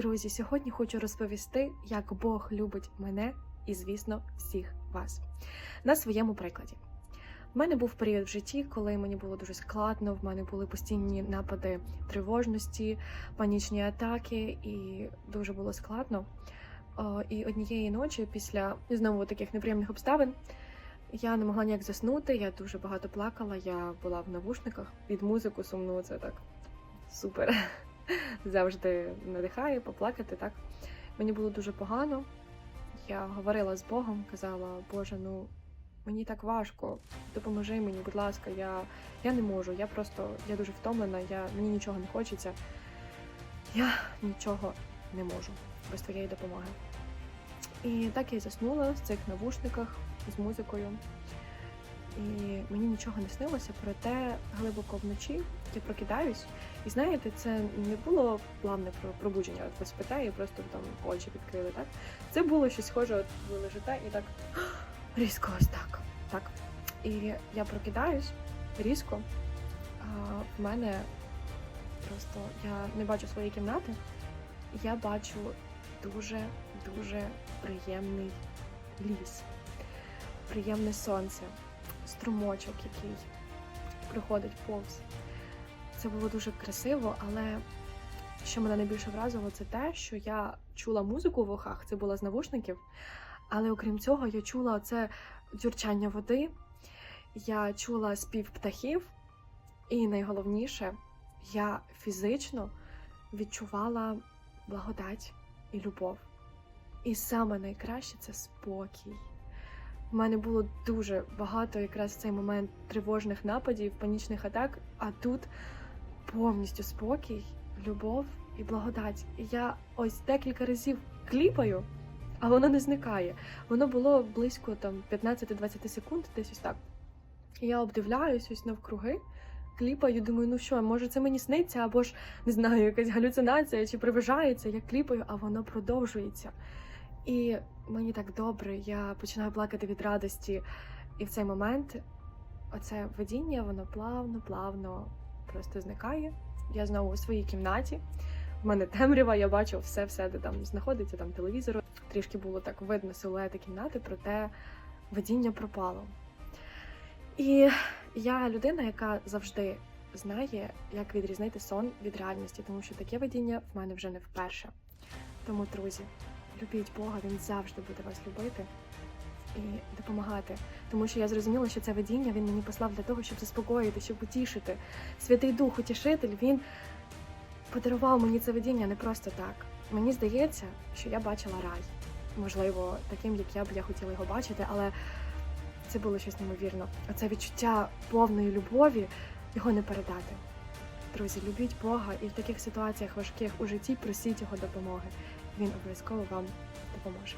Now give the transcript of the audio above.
Друзі, сьогодні хочу розповісти, як Бог любить мене і, звісно, всіх вас на своєму прикладі. У мене був період в житті, коли мені було дуже складно. В мене були постійні напади тривожності, панічні атаки, і дуже було складно. І однієї ночі, після знову таких неприємних обставин, я не могла ніяк заснути. Я дуже багато плакала. Я була в навушниках під музику сумну. Це так супер. Завжди надихає поплакати. Так мені було дуже погано. Я говорила з Богом, казала, Боже, ну мені так важко. Допоможи мені, будь ласка, я, я не можу. Я просто я дуже втомлена, я, мені нічого не хочеться. Я нічого не можу без твоєї допомоги. І так я заснула в цих навушниках з музикою. І мені нічого не снилося, проте глибоко вночі я прокидаюсь. І знаєте, це не було плавне про- пробудження. От ви спите і просто там очі відкрили. Так це було щось схоже, от ви лежите і так різко ось так. Так. І я прокидаюсь різко. А в мене просто я не бачу своєї кімнати. Я бачу дуже дуже приємний ліс, приємне сонце, струмочок, який проходить повз. Це було дуже красиво, але що мене найбільше вразило, це те, що я чула музику в ухах, це було з навушників. Але окрім цього, я чула це дзюрчання води, я чула спів птахів, і найголовніше, я фізично відчувала благодать і любов. І саме найкраще це спокій. У мене було дуже багато якраз в цей момент тривожних нападів, панічних атак, а тут повністю спокій, любов і благодать. І я ось декілька разів кліпаю, а воно не зникає. Воно було близько там 15-20 секунд, десь ось так. Я обдивляюсь ось навкруги, кліпаю, думаю, ну що, може це мені сниться, або ж не знаю, якась галюцинація чи привижається, я кліпаю, а воно продовжується. І мені так добре, я починаю плакати від радості. І в цей момент оце видіння, воно плавно, плавно просто зникає. Я знову у своїй кімнаті. В мене темрява, я бачу все, все, де там знаходиться, там телевізор. Трішки було так видно силуети кімнати, проте видіння пропало. І я людина, яка завжди знає, як відрізнити сон від реальності, тому що таке видіння в мене вже не вперше. Тому, друзі, любіть Бога, він завжди буде вас любити і допомагати. Тому що я зрозуміла, що це видіння він мені послав для того, щоб заспокоїти, щоб утішити. Святий Дух, утішитель, він подарував мені це видіння не просто так. Мені здається, що я бачила рай. Можливо, таким, як я б я хотіла його бачити, але це було щось неймовірно. Оце відчуття повної любові його не передати. Друзі, любіть Бога і в таких ситуаціях важких у житті просіть його допомоги. Він обов'язково вам допоможе.